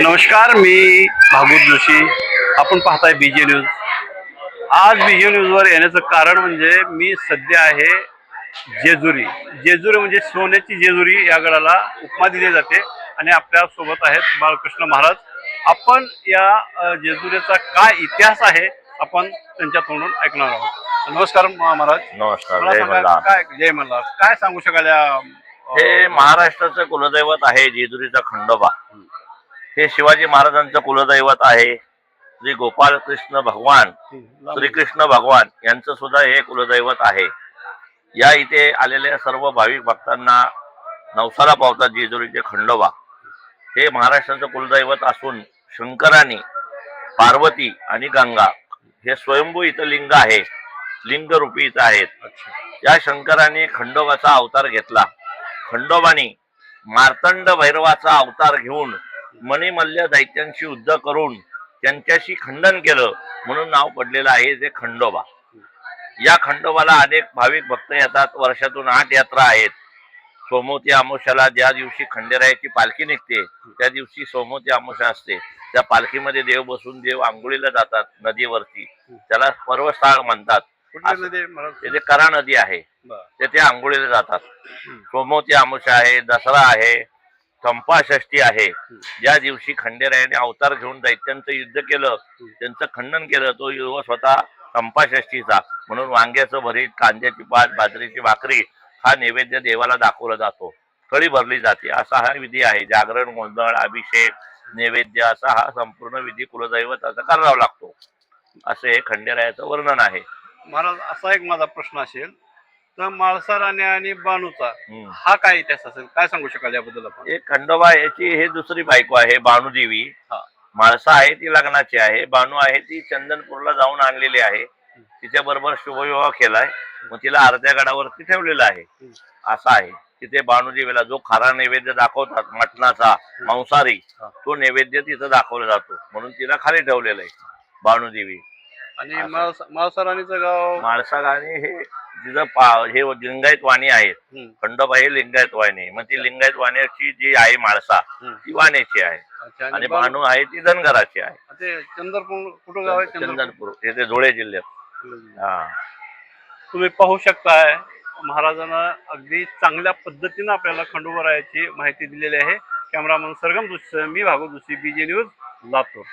नमस्कार मी भागवत जोशी. आपण पाहताय बीजे न्यूज आज बीजे न्यूजवर येण्याचं कारण म्हणजे मी सध्या आहे जेजुरी. जेजुरी म्हणजे सोन्याची जेजुरी या गडाला उपमा दिली जाते आणि आपल्यासोबत आहेत बाळकृष्ण महाराज. आपण या जेजुरीचा काय इतिहास आहे आपण त्यांच्या तोंडून ऐकणार आहोत. नमस्कार महाराज. नमस्कार जय मल्हार. काय जय मल्हार. काय सांगू शकाल हे महाराष्ट्राचं कुलदैवत आहे जेजुरीचा खंडोबा. हे शिवाजी महाराजांचं कुलदैवत आहे. श्री गोपाल कृष्ण भगवान श्रीकृष्ण भगवान यांचं सुद्धा हे कुलदैवत आहे. या इथे आलेल्या सर्व भाविक भक्तांना नवसाला पावतात जेजुरीचे खंडोबा. हे महाराष्ट्राचं कुलदैवत असून शंकराने पार्वती आणि गंगा हे स्वयंभू इथं लिंग आहे. लिंग रूपी इथं आहेत. या शंकराने खंडोबाचा अवतार घेतला. खंडोबाने मार्तंड भैरवाचा अवतार घेऊन मणिमल्य दैत्यांशी युद्ध करून त्यांच्याशी खंडन केलं म्हणून नाव पडलेलं आहे ते खंडोबा. या खंडोबाला अनेक भाविक भक्त येतात. वर्षातून आठ यात्रा आहेत. सोमवती अमावस्याला ज्या दिवशी खंडेरायाची पालखी निघते त्या दिवशी सोमवती अमावस्या असते. त्या पालखीमध्ये देव बसून देव आंघोळीला जातात नदीवरती. त्याला पर्वस्थळ म्हणतात. तिथे करा नदी आहे. तेथे आंघोळीला जातात. सोमवती अमावस्या आहे दसरा आहे चंपाषष्ठी आहे. ज्या दिवशी खंडेरायाने अवतार घेऊन दैत्यांचं युद्ध केलं त्यांचं खंडन केलं तो युवा स्वतः चंपाषष्ठीचा. म्हणून वांग्याचं भरीत कांद्याची पात बाजरीची भाकरी हा नैवेद्य देवाला दाखवला जातो. कळी भरली जाते. असा हा विधी आहे. जागरण गोंधळ अभिषेक नैवेद्य असा हा संपूर्ण विधी कुलदैवताचा करावा लागतो. असे हे खंडेरायाचं वर्णन आहे. महाराज असा एक माझा प्रश्न असेल. तर माळसा राणे आणि बानूचा. हम्म. हा काय इतिहास असेल? काय सांगू शकाल याबद्दल आपण? एक खंडोबा याची हे दुसरी बायको आहे बाणूदेवी हा. माळसा आहे ती लग्नाची आहे बानू आहे ती चंदनपूरला जाऊन आणलेली आहे. तिच्या बरोबर शुभविवाह केलाय. मग तिला अर्ध्या गडावरती ठेवलेलं आहे. असं आहे. तिथे बाणूदेवीला जो खरा नैवेद्य दाखवतात मटणाचा मांसाहारी हा. तो नैवेद्य तिथं दाखवला जातो. म्हणून तिला खाली ठेवलेलं आहे बाणूदेवी आणि माळसा माळसा राणीचं गाव? माळसा गाणी हे तिथं पा हे लिंगायत वाणी आहेत हम्म, खंडोबा हे लिंगायत वाणी मग ती लिंगायत वाण्याची जी आहे माळसा. ती वाण्याची आहे. आणि बाणू आहे ती धनगराची आहे. ते चंद्रपूर कुठं गाव आहे चंद्रपूर? चंदनपूर येथे धुळे जिल्ह्यात. हा. तुम्ही पाहू शकताय महाराजांना अगदी चांगल्या पद्धतीनं आपल्याला खंडोबारायाची माहिती दिलेली आहे. कॅमेरामन सरगम दुसरे मी भागवत दुसरी बीजे न्यूज लातूर.